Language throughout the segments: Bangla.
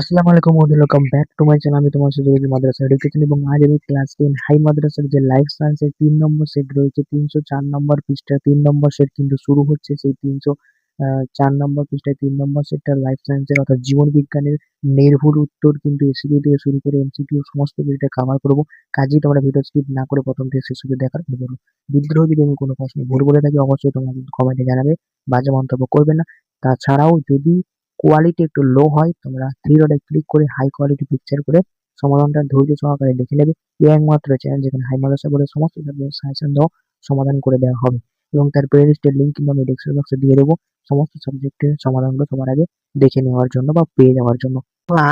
আসসালামু আলাইকুম welcome back to my channel আমি তোমার রয়েছি মাদ্রাসা এডুকেশন এবং আজ আমি ক্লাস টেন হাই মাদ্রাসার যে লাইফ সায়েন্সের তিন নম্বর সেট রয়েছে, তিনশো চার নম্বর পৃষ্ঠা তিন নম্বর সেট কিন্তু শুরু হচ্ছে। সেই তিনশো চার নম্বর পৃষ্ঠায় তিন নম্বর সেটটা লাইফ সায়েন্সের অর্থাৎ জীবন বিজ্ঞানের নির্ভুল উত্তর কিন্তু এসিকিউ থেকে শুরু করে এমসিকিউ সমস্ত কিছুটা কভার করব। কাজেই তোমরা ভিডিও স্কিপ না করে প্রথম থেকে শেষ দেখার করব। বিদ্রোহ যদি আমি কোনো প্রশ্ন ভুল বলে থাকি, অবশ্যই তোমরা কিন্তু কমেন্টে জানাবে। বাজে মন্তব্য করবে না। তাছাড়াও যদি কোয়ালিটি একটু লো হয়, তোমরা থ্রি ডটে ক্লিক করে হাই কোয়ালিটি পিকচার করে সমাধানটা ধৈর্য সহকারে দেখে নেবে। এ একমাত্র চ্যানেল যেখানে হাই মাদ্রাসা বলে সমস্ত সাবজেক্ট সাজেশন দেওয়া, সমাধান করে দেওয়া হবে। এবং তার প্লেলিস্টের লিঙ্ক কিন্তু আমি ডেসক্রিপশন বক্সে দিয়ে দেবো। সমস্ত সাবজেক্টের সমাধানগুলো সবার আগে দেখে নেওয়ার জন্য বা পেয়ে যাওয়ার জন্য।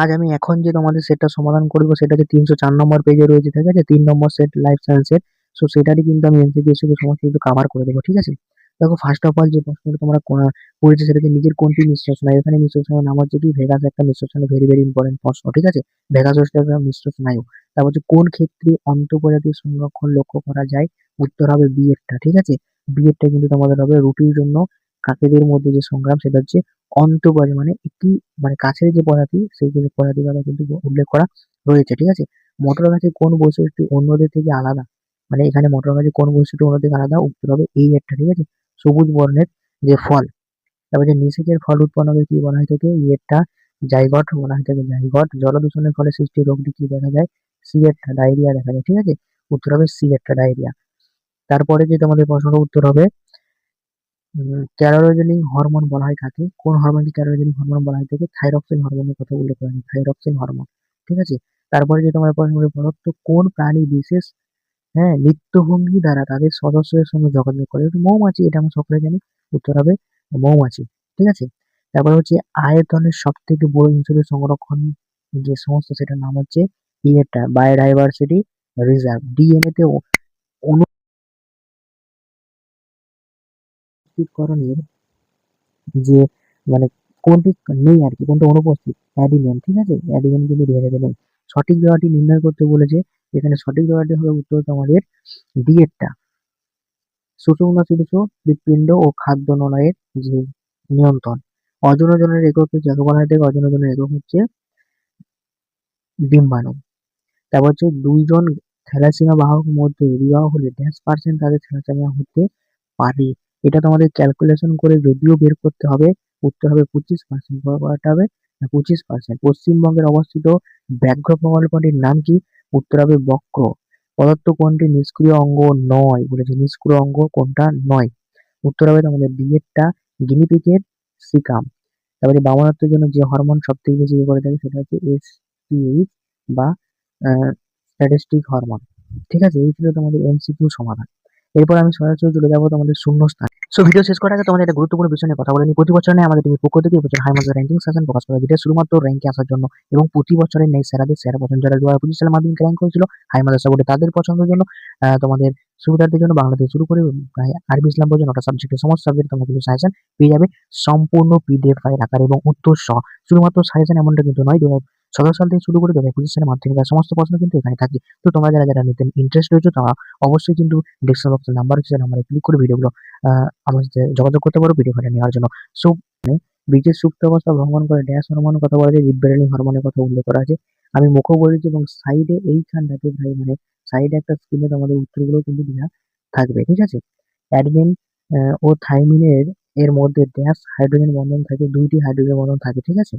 আজ আমি এখন যে তোমাদের সেটটা সমাধান করব, সেটা যে তিনশো চার নম্বর পেজে রয়েছে, ঠিক আছে? তিন নম্বর সেট লাইফ সায়েন্সের সো সেটারই কিন্তু আমি এমসিকিউ সমস্ত কিছু কভার করে দেবো, ঠিক আছে? দেখো ফার্স্ট অফ অল যে প্রশ্নটা তোমরা কো- করেছে সেটা হচ্ছে নিজের কোনটি মিশ্র স্নায়ু এখানে মিশ্র স্নায়ু নাম হচ্ছে ভেগাস একটা মিশ্র স্নায়ু ভেরি ভেরি ইম্পর্টেন্ট প্রশ্ন, ঠিক আছে? ভেগাস একটা মিশ্র স্নায়ু তারপর হচ্ছে কোন ক্ষেত্রে অন্তঃপ্রজাতির সংরক্ষণ লক্ষ্য করা যায়? উত্তর হবে বি এরটা ঠিক আছে? বি এরটা কিন্তু তোমাদের হবে রুটির জন্য কাকেদের মধ্যে যে সংগ্রাম, সেটা হচ্ছে অন্তঃপ্রজাতি মানে একটি মানে কাছের যে প্রজাতি, সেই যে প্রজাতির কথা কিন্তু উল্লেখ করা রয়েছে, ঠিক আছে? মটর গাছের কোন বৈশিষ্ট্য অন্যদের থেকে আলাদা? মানে এখানে মটর গাছের কোন বৈশিষ্ট্য অন্যদের থেকে আলাদা? উত্তর হবে এই একটা, ঠিক আছে? সবুজ বর্ণের যে ফল। তারপর যে নিষেকের ফল উৎপন্নকে কি বলা হয়ে থাকে ইয়েরটা জাইগট বলা হয়ে থাকে জাইগট জলদূষণের ফলে সৃষ্টি রোগটি কি দেখা যায়? সিয়েরটা ডায়রিয়া দেখা যায়, ঠিক আছে? উত্তর হবে সিয়েরটা ডায়রিয়া। তারপরে যে তোমাদের প্রশ্নটা উত্তর হবে ক্যারোজেনিং হরমোন বলা হয় কাকে? কোন হরমোনকে ক্যারোজেনিং হরমোন বলা হয় থাকে থাইরক্সিন হরমোনের কথা উল্লেখ করা হয় থাইরক্সিন হরমোন, ঠিক আছে? তারপরে যে তোমার প্রশ্ন হবে প্রদত্ত কোন প্রাণী বিশেষ হ্যাঁ নৃত্যভঙ্গি দ্বারা তাদের সদস্যদের সঙ্গে যোগাযোগ করে। মৌমাছি, এটা আমরা সকলে জানি, উত্তর হবে মৌমাছি, ঠিক আছে? তারপরে হচ্ছে আয়তনের সব থেকে বড় ইনসুলিন সংরক্ষণ যে সমস্ত, সেটার নাম হচ্ছে ইয়েটা, বায়োডাইভার্সিটি রিজার্ভ, ডিএনএ তে অনুকরণের যে মানে কোনটি নেই আর কি, কোনটা অনুপস্থিত, অ্যাডিনিয়াম, ঠিক আছে? অ্যাডিনিয়াম কিন্তু ডিএনএতে নেই। সঠিক জোড়াটি নির্ণয় করতে বলেছে এখানে সঠিক জোড়াটি হবে উত্তর তোমাদের ডিএরটা সুষুম্না শীর্ষ হৃৎপিণ্ড ও খাদ্য নলয়ের যে নিয়ন্ত্রণ। অজনজনের একক যাকে বলা হয় অজনজনের একক হচ্ছে ডিম্বাণু। তারপর হচ্ছে দুইজন থ্যালাসিমা বাহক মধ্যে বিবাহ হলে ড্যাশ পার্সেন্ট তাদের থ্যালাসিমিয়া হতে পারে। এটা তোমাদের ক্যালকুলেশন করে যদিও বের করতে হবে, উত্তর হবে পঁচিশ পার্সেন্ট হবে পঁচিশ পার্সেন্ট পশ্চিমবঙ্গের অবস্থিত ব্যাঘ্র প্রকল্পটির নাম কি? উত্তর হবে বক্র। পদার্থ কোনটি নিষ্ক্রিয় অঙ্গ নয়, বলেছে নিষ্ক্রিয় অঙ্গ কোনটা নয়। উত্তর হবে তোমাদের বিয়েরটা গিনিপিকের সিকাম। তারপরে বামনত্বের জন্য যে হরমোন সব থেকে বেশি ইয়ে করে থাকে সেটা হচ্ছে এস বা স্ট্যাটিস্টিক হরমোন। ঠিক আছে, এই ছিল তোমাদের এমসিকিউ সমাধান। এরপর আমি সরাসরি চলে যাব তোমাদের শূন্য স্থান সো ভিডিও শেষ করার আগে তোমাদের একটা গুরুত্বপূর্ণ বিষয় নিয়ে কথা বলে নিই। প্রতি বছর নেই আমাদের টিভির পক্ষ থেকে এবছর হাই মার্কেট র্যাঙ্কিং সেশন প্রকাশ করা যেটা শুধুমাত্র র্যাঙ্কে আসার জন্য এবং প্রতি বছরের নেই সেরাদের সেরা পছন্দ যারা দু হাজার পঁচিশ সালের মাধ্যমিক র্যাঙ্ক করেছিল হাই মাদ্রাসা বোর্ডে তাদের পছন্দের জন্য তোমাদের সুবিধার্থের জন্য বাংলা থেকে শুরু করে প্রায় আরবি ইসলাম পর্যন্ত সাবজেক্টের সমস্ত সাবজেক্ট তোমরা কিন্তু সাজেশন পেয়ে যাবে। সম্পূর্ণ পিডিএফ ফাইল আকার এবং উত্তর সহ। শুধুমাত্র সাজেশন এমনটা কিন্তু নয় দু সতেরো সাল থেকে শুরু করে দু হাজার পঁচিশ সালের মাধ্যমিক সমস্ত প্রশ্ন কিন্তু এখানে থাকে। তো তোমরা যারা যারা নিতে ইন্টারেস্ট রয়েছে, তারা অবশ্যই কিন্তু ডিসক্রিপশন বক্সের নাম্বার হচ্ছে নাম্বারে ক্লিক করে ভিডিওগুলো আমার সাথে যোগাযোগ করতে পারো ভিডিও ফাইল নেওয়ার জন্য। সো বীজের সুপ্ত অবস্থা ভ্রমণ করে, ড্যাশ হরমোনের কথা বলা যায় জিব্রেলিন হরমোনের কথা উল্লেখ করা আছে। আমি মুখও বলেছি এবং সাইডে এইখানটাতে ভাই মানে সাইডে একটা স্ক্রিনে তোমাদের উত্তরগুলো কিন্তু দেওয়া থাকবে, ঠিক আছে? অ্যাডমিন ও থাইমিনের এর মধ্যে ড্যাশ হাইড্রোজেন বন্ধন থাকে, দুইটি হাইড্রোজেন বন্ধন থাকে, ঠিক আছে?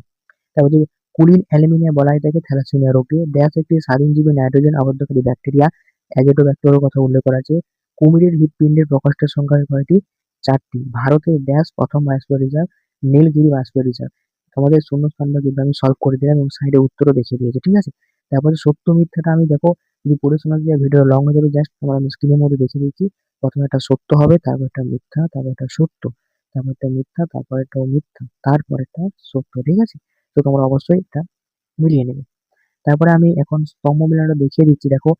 তারপর কুলিন অ্যালুমিনিয়া বলা হয় থাকে থ্যালাসেমিয়া রোগে ড্যাশ একটি স্বাধীনজীবী নাইট্রোজেন আবদ্ধকারী ব্যাকটেরিয়া অ্যাজেটোব্যাক্টেরিয়ার কথা উল্লেখ করা আছে। কুমিরের হৃৎপিণ্ডের প্রকাশের সংখ্যা কয়টি চারটি। ভারতের ড্যাশ প্রথম biosphere reserve Nilgiri biosphere reserve তোমাদের শূন্যস্থানটা কিন্তু আমি সলভ করে দিলাম এবং সাইডে উত্তরও দেখিয়ে দিয়েছি, ঠিক আছে? তারপরে সত্য মিথ্যাটা আমি দেখো, যদি পড়ে শোনা দিয়ে ভিডিও লং হয়ে যাবে জাস্ট তোমার আমি স্ক্রিনের মধ্যে দেখে দিচ্ছি। প্রথমে একটা সত্য হবে, তারপর একটা মিথ্যা, তারপর একটা সত্য, তারপর একটা মিথ্যা, তারপর একটা মিথ্যা, তারপর একটা সত্য, ঠিক আছে? তো তোমরা অবশ্যই এটা মিলিয়ে নেবে। তারপরে আমি এখন স্তম্ভ মিলানোটা দেখিয়ে দিচ্ছি। দেখো,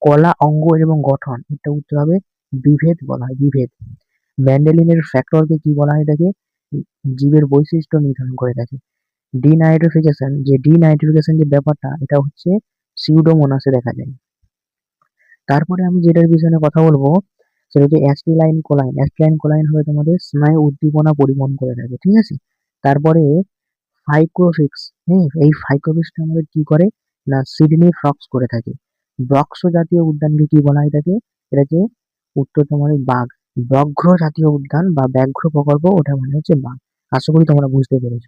কলা অঙ্গ এবং গঠন এটা উত্তর হবে বিভেদ বলা হয়, বিভেদ। ম্যান্ডেলিনের ফ্যাক্টরকে কি বলা হয় থাকে জীবের বৈশিষ্ট্য নির্ধারণ করে থাকে। ডিনাইট্রিফিকেশন, যে ডিনাইট্রিফিকেশন যে ব্যাপারটা, এটা হচ্ছে সিউডোমোনাসে দেখা যায়। তারপরে আমি যেটার বিষয়ে কথা বলব, সেটা হচ্ছে অ্যাস্টিলাইন কোলাইন। অ্যাস্টিলাইন কোলাইন হয়ে তোমাদের স্নায়ু উদ্দীপনা পরিবহন করে থাকে, ঠিক আছে? তারপরে ফাইক্রোফিক্স হ্যাঁ এই ফাইক্রোফিক্সটা আমাদের কি করে? না, সিডনি ফ্রক্স করে থাকে। ব্রক্স জাতীয় উদ্যানকে কি বলা হয় থাকে এটাকে উত্তরতম মানে বাঘ। ব্যাঘ্র জাতীয় উদ্যান বা ব্যাঘ্র প্রকল্প, ওটা মানে হচ্ছে বাঘ। আশা করি তোমরা বুঝতে পেরেছ।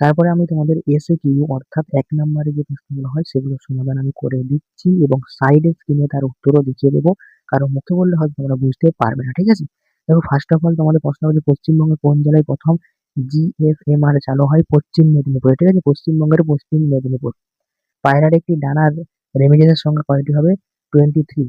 তারপরে আমি তোমাদের এসে কিউ অর্থাৎ এক নম্বরে যে প্রশ্নগুলো হয়, সেগুলোর সমাধান আমি করে দিচ্ছি এবং সাইডে স্ক্রিনে তার উত্তরও দেখিয়ে দেবো। কারণ মুখে বললে হয়তো তোমরা বুঝতে পারবে না, ঠিক আছে? দেখো ফার্স্ট অফ অল তোমাদের প্রশ্ন হচ্ছে পশ্চিমবঙ্গের কোন জেলায় প্রথম জিএফএমআর চালু হয় পশ্চিম মেদিনীপুরে, ঠিক আছে? পশ্চিমবঙ্গের পশ্চিম মেদিনীপুর। পায়রার একটি ডানার রেমিডেন্সের সংখ্যা কয়টি হবে টোয়েন্টি থ্রি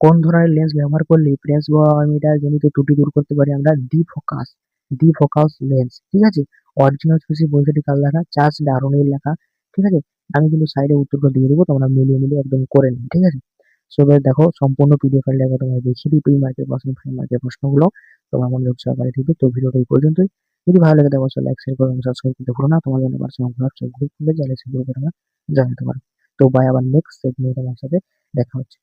কোন ধরনের লেন্স ব্যবহার করলে প্রেস মিটার জনিত ত্রুটি দূর করতে পারি? আমরা defocus defocus lens ঠিক আছে? অরিজিনাল স্পেসি বইটি কাল লেখা? চার্জ ডারুনের লেখা, ঠিক আছে? আমি কিন্তু সাইডে উত্তরগুলো দিয়ে দেবো, তোমরা মিলিয়ে মিলিয়ে একদম করে নিন ঠিক আছে? সো দেখো, সম্পূর্ণ পিডিএফ লেখা তোমার দেখিয়ে দিই দুই মার্কের প্রশ্ন ফাইভ মার্কের প্রশ্নগুলো তোমরা মনোযোগ সহকারে দিবে তো ভিডিওটা এই পর্যন্তই। যদি ভালো লাগে অবশ্যই লাইক শেয়ার করো এবং সাবস্ক্রাইব করতে ভুলো না। তোমার জন্য পার্সোনাল হোয়াটসঅ্যাপ গ্রুপ খুলে, জ্বালিয়ে সেগুলো জানাতে পারো। তো বাই আবার নেক্সট সেগুলো তোমার সাথে দেখা হচ্ছে।